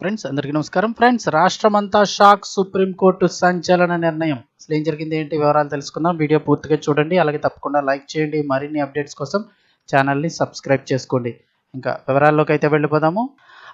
Friends అందరికీ నమస్కారం. Friends రాష్ట్రమంతా షాక్ సుప్రీంకోర్టు సంచలన నిర్ణయం. అసలు ఏం జరిగింది ఏంటి వివరాలు తెలుసుకుందాం. వీడియో పూర్తిగా చూడండి అలాగే తప్పకుండా లైక్ చేయండి. మరిన్ని అప్డేట్స్ కోసం ఛానల్ని సబ్స్క్రైబ్ చేసుకోండి. ఇంకా వివరాల్లోకి అయితే వెళ్ళిపోదాము.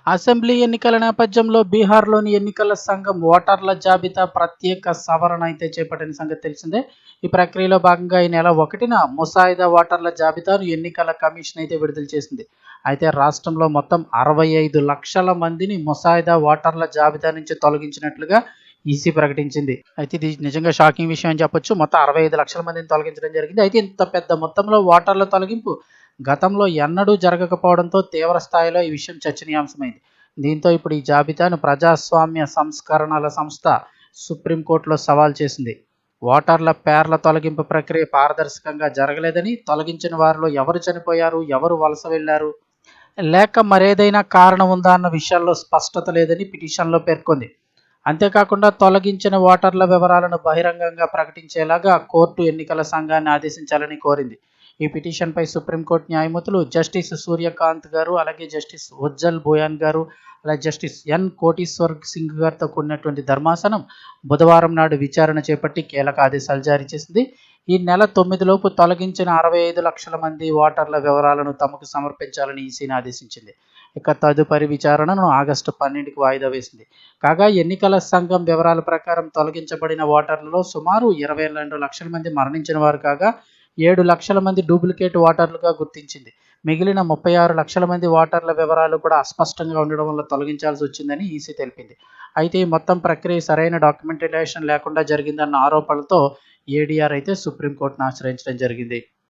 అసెంబ్లీ ఎన్నికల నేపథ్యంలో బీహార్లోని ఎన్నికల సంఘం ఓటర్ల జాబితా ప్రత్యేక సవరణ అయితే చేపట్టిన సంగతి తెలిసిందే. ఈ ప్రక్రియలో భాగంగా ఈ నెల ఒకటిన ముసాయిదా ఓటర్ల జాబితాను ఎన్నికల కమిషన్ అయితే విడుదల చేసింది. అయితే రాష్ట్రంలో మొత్తం అరవై ఐదు లక్షల మందిని ముసాయిదా ఓటర్ల జాబితా నుంచి తొలగించినట్లుగా ఈసీ ప్రకటించింది. అయితే ఇది నిజంగా షాకింగ్ విషయం అని చెప్పొచ్చు. మొత్తం అరవై ఐదు లక్షల మందిని తొలగించడం జరిగింది. అయితే ఇంత పెద్ద మొత్తంలో ఓటర్ల తొలగింపు గతంలో ఎన్నడూ జరగకపోవడంతో తీవ్ర స్థాయిలో ఈ విషయం చర్చనీయాంశమైంది. దీంతో ఇప్పుడు ఈ జాబితాను ప్రజాస్వామ్య సంస్కరణల సంస్థ సుప్రీంకోర్టులో సవాల్ చేసింది. ఓటర్ల పేర్ల తొలగింపు ప్రక్రియ పారదర్శకంగా జరగలేదని తొలగించిన వారిలో ఎవరు చనిపోయారు ఎవరు వలస వెళ్ళారు లేక మరేదైనా కారణం ఉందా అన్న విషయాల్లో స్పష్టత లేదని పిటిషన్లో పేర్కొంది. అంతేకాకుండా తొలగించిన ఓటర్ల వివరాలను బహిరంగంగా ప్రకటించేలాగా కోర్టు ఎన్నికల సంఘాన్ని ఆదేశించాలని కోరింది. ఈ పిటిషన్పై సుప్రీంకోర్టు న్యాయమూర్తులు జస్టిస్ సూర్యకాంత్ గారు అలాగే జస్టిస్ ఉజ్జల్ బోయాన్ గారు అలాగే జస్టిస్ ఎన్ కోటీశ్వర్ సింగ్ గారితో కూడినటువంటి ధర్మాసనం బుధవారం నాడు విచారణ చేపట్టి కీలక ఆదేశాలు జారీ చేసింది. ఈ నెల తొమ్మిదిలోపు తొలగించిన అరవై ఐదు లక్షల మంది ఓటర్ల వివరాలను తమకు సమర్పించాలని ఈసీని ఆదేశించింది. ఇక తదుపరి విచారణను ఆగస్టు పన్నెండుకి వాయిదా వేసింది. కాగా ఎన్నికల సంఘం వివరాల ప్రకారం తొలగించబడిన ఓటర్లలో సుమారు ఇరవై రెండు లక్షల మంది మరణించిన వారు కాగా ఏడు లక్షల మంది డూప్లికేట్ ఓటర్లుగా గుర్తించింది. మిగిలిన ముప్పై ఆరు లక్షల మంది ఓటర్ల వివరాలు కూడా అస్పష్టంగా ఉండడం వల్ల తొలగించాల్సి వచ్చిందని ఈసీ తెలిపింది. అయితే ఈ మొత్తం ప్రక్రియ సరైన డాక్యుమెంటేషన్ లేకుండా జరిగిందన్న ఆరోపణలతో ఏడీఆర్ అయితే సుప్రీంకోర్టును ఆశ్రయించడం జరిగింది.